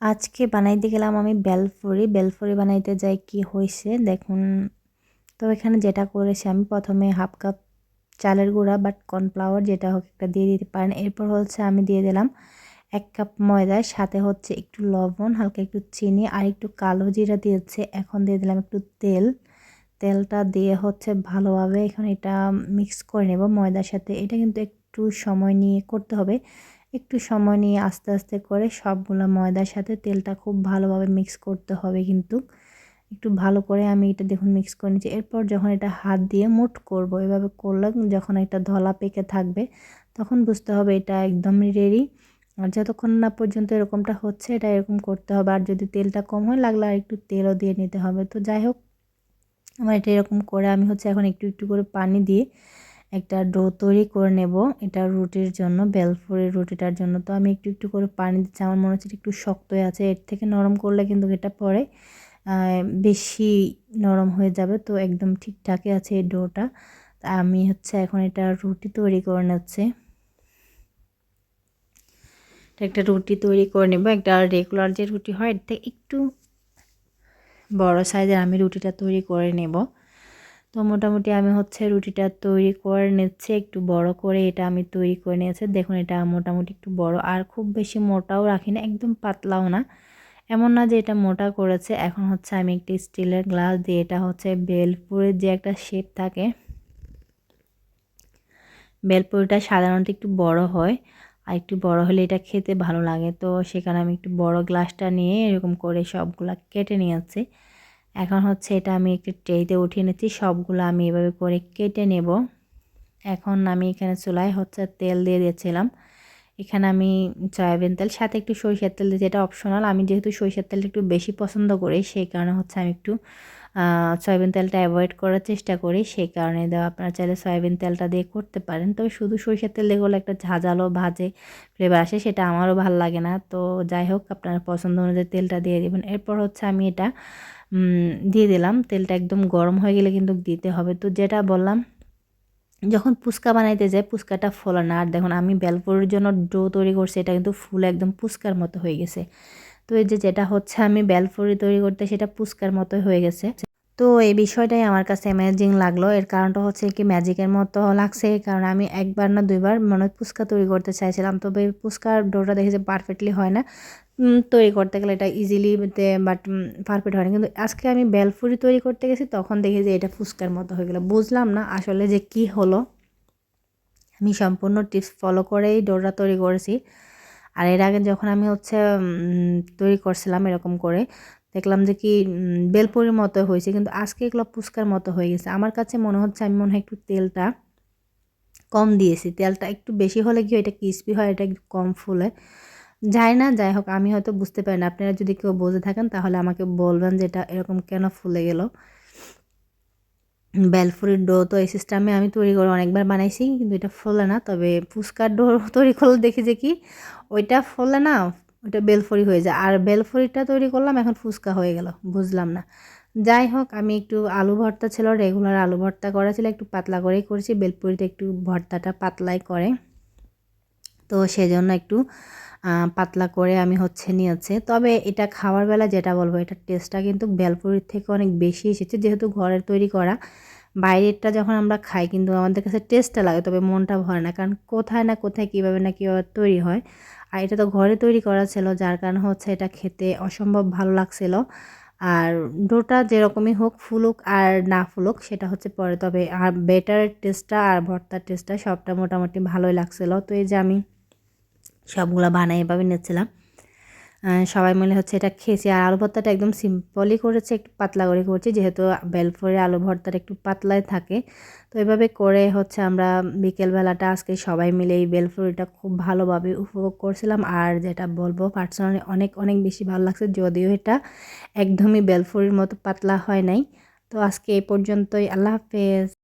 আজকে বানাইতে গেলাম আমি বেলফুরি। বেলফুরি বানাইতে যাই কি হয়েছে দেখুন। তো এখানে যেটা করেছি আমি প্রথমে হাফ কাপ চালের গুঁড়া বাট কর্নফ্লাওয়ার যেটা হোক একটা দিয়ে দিতে পারেন। এরপর হচ্ছে আমি দিয়ে দিলাম এক কাপ ময়দা, সাথে হচ্ছে একটু লবণ, হালকা একটু চিনি আর একটু কালো জিরা দিয়েছে। এখন দিয়ে দিলাম একটু তেল। তেলটা দিয়ে হচ্ছে ভালোভাবে এখন এটা মিক্স করে নেব ময়দার সাথে। এটা কিন্তু একটু সময় নিয়ে করতে হবে। একটু সময় নিয়ে আস্তে আস্তে করে সবগুলো ময়দার সাথে তেলটা খুব ভালোভাবে মিক্স করতে হবে কিন্তু। একটু ভালো করে আমি এটা দেখুন মিক্স করে নিচ্ছি। এরপর যখন এটা হাত দিয়ে মুট করব, এভাবে করলে যখন একটা ধলা পেকে থাকবে, তখন বুঝতে হবে এটা একদমই রেডি আর যতক্ষণ না পর্যন্ত এরকমটা হচ্ছে, এটা এরকম করতে হবে। আর যদি তেলটা কম হয়, লাগলে আর একটু তেলও দিয়ে নিতে হবে। তো যাই হোক, আমার এটা এরকম করে আমি হচ্ছে এখন একটু একটু করে পানি দিয়ে একটা ডো তৈরি করে নেব। এটা রুটির জন্য, বেলফুরের রুটিটার জন্য। তো আমি একটু একটু করে পানি দিচ্ছি। আমার মনে হচ্ছে একটু শক্ত আছে। এর থেকে নরম করলে কিন্তু এটা পরে বেশি নরম হয়ে যাবে। তো একদম ঠিকঠাকই আছে এই ডোটা। আমি হচ্ছে এখন এটা রুটি তৈরি করে নিচ্ছে। একটা রুটি তৈরি করে নেব। একটা রেগুলার যে রুটি হয়, এর থেকে একটু বড় সাইজের আমি রুটিটা তৈরি করে নেব। তো মোটামুটি আমি হচ্ছে রুটিটা তৈরি করে নিচ্ছি, একটু বড় করে এটা আমি তৈরি করে নিয়েছি। দেখুন এটা মোটামুটি একটু বড়, আর খুব বেশি মোটাও রাখি না, একদম পাতলাও না। এমন না যে এটা মোটা করেছে, এখন হচ্ছে আমি একটি স্টিলের গ্লাস দিয়ে এটা হচ্ছে বেলপুরের যে একটা শেপ থাকে, বেলপুরিটা সাধারণত একটু বড় হয়, আর একটু বড় হলে এটা খেতে ভালো লাগে। তো সেখানে আমি একটু বড় গ্লাসটা নিয়ে এরকম করে সবগুলা কেটে নিয়েছি। এখন হচ্ছে এটা আমি একটু ট্রেতে উঠিয়ে নিচ্ছি। সবগুলো আমি এভাবে করে কেটে নেব। এখন আমি এখানে চুলায় হচ্ছে তেল দিয়ে দিয়েছিলাম। এখানে আমি সয়াবিন তেল, সাথে একটু সরিষার তেল দিয়েছি। এটা অপশনাল আমি যেহেতু সরিষার তেলটা একটু বেশি পছন্দ করি, সেই কারণে হচ্ছে আমি একটু সয়াবিন তেলটা অ্যাভয়েড করার চেষ্টা করি। সেই কারণে দেওয়া, আপনারা চাইলে সয়াবিন তেলটা দিয়ে করতে পারেন। তবে শুধু সরিষার তেল দিয়ে করলে একটা ঝাঁঝালো, ভাজে ফ্লেভার আসে, সেটা আমারও ভালো লাগে না। তো যাই হোক, আপনার পছন্দ অনুযায়ী তেলটা দিয়ে দেবেন। এরপর হচ্ছে আমি এটা দিয়ে দিলাম। তেলটা একদম গরম হয়ে গেলে কিন্তু দিতে হবে। তো যেটা বললাম, যখন পুচকা বানাইতে যায় পুচকাটা ফোলা না আর দেখুন, আমি বেলপুরের জন্য ডো তৈরি করছি, এটা কিন্তু ফুল একদম পুচকার মতো হয়ে গেছে। তো এই যে যেটা হচ্ছে, আমি বেলপুরি তৈরি করতে সেটা পুচকার মতো হয়ে গেছে। তো এই বিষয়টাই আমার কাছে অ্যামেজিং লাগল। এর কারণটা হচ্ছে কি ম্যাজিকের মতো লাগছে। কারণ আমি একবার না দুইবার মনে পুচকা তৈরি করতে চাইছিলাম। তবে পুচকার ডোটা দেখে যে পারফেক্টলি হয় না। তৈরি করতে গেলে এটা ইজিলি বাট পারফেক্ট হয় না। কিন্তু আজকে আমি বেলফুরি তৈরি করতে গেছি, তখন দেখি যে এটা ফুচকার মতো হয়ে গেলো। বুঝলাম না আসলে যে কি হলো। আমি সম্পূর্ণ টিপস ফলো করেই ডোরটা তৈরি করেছি। আর এর আগে যখন আমি হচ্ছে তৈরি করছিলাম এরকম করে, দেখলাম যে কি বেলপুরির মতো হয়েছে। কিন্তু আজকে এগুলো ফুচকার মতো হয়ে গেছে। আমার কাছে মনে হচ্ছে আমি মনে হয় একটু তেলটা কম দিয়েছি। তেলটা একটু বেশি হলে কি এটা ক্রিসপি হয়, এটা একটু কম ফুলে। যায় না, যাই হোক, আমি হয়তো বুঝতে পারি না। আপনারা যদি কেউ বোঝে থাকেন, তাহলে আমাকে বলবেন যে এটা এরকম কেন ফুলে গেল। বেলফুরির ডো তো এই সিস্টেমে আমি তৈরি করে অনেকবার বানাইছি, কিন্তু এটা ফোলে না। তবে ফুচকার ডো তৈরি করলে দেখি যে কি, ওইটা ফোলে না, ওইটা বেলফুরি হয়ে যায়। আর বেলফুরিটা তৈরি করলাম, এখন ফুচকা হয়ে গেল, বুঝলাম না। যাই হোক, আমি একটু আলু ভর্তা ছিল, রেগুলার আলু ভর্তা করা ছিল, একটু পাতলা করেই করেছি। বেলপুরিতে একটু ভর্তাটা পাতলাই করে। তো সেজন্য একটু পাতলা করে আমি হচ্ছে নিয়েছে। তবে এটা খাওয়ার বেলা যেটা বলব, এটার টেস্টটা কিন্তু বেলপুরির থেকে অনেক বেশি এসেছে। যেহেতু ঘরের তৈরি করা, বাইরেরটা যখন আমরা খাই কিন্তু আমাদের কাছে টেস্টটা লাগে, তবে মনটা ভরে না। কারণ কোথায় না কোথায় কীভাবে না কীভাবে তৈরি হয়। আর এটা তো ঘরে তৈরি করা ছিল, যার কারণে হচ্ছে এটা খেতে অসম্ভব ভালো লাগছিল। আর ডোটা যেরকমই হোক ফুলুক আর না ফুলুক, সেটা হচ্ছে পরে। তবে আর বেটার টেস্টটা আর ভর্তার টেস্টটা সবটা মোটামুটি ভালোই লাগছিল। তো এই যে আমি সবগুলো বানাই এভাবে নিচ্ছিলাম। সবাই মিলে হচ্ছে এটা খেয়েছি। আর আলু ভর্তাটা একদম সিম্পলই করেছে, একটু পাতলা করে করছি, যেহেতু বেলফরে আলু ভর্তাটা একটু পাতলাই থাকে। তো এভাবে করে হচ্ছে আমরা বিকেলবেলাটা আজকে সবাই মিলে এই বেলফুরিটা খুব ভালোভাবে উপভোগ করছিলাম। আর যেটা বলব পার্সোনালি অনেক অনেক বেশি ভালো লাগছে, যদিও এটা একদমই বেলফুরির মতো পাতলা হয় নাই। তো আজকে এই পর্যন্তই। আল্লাহ হাফেজ।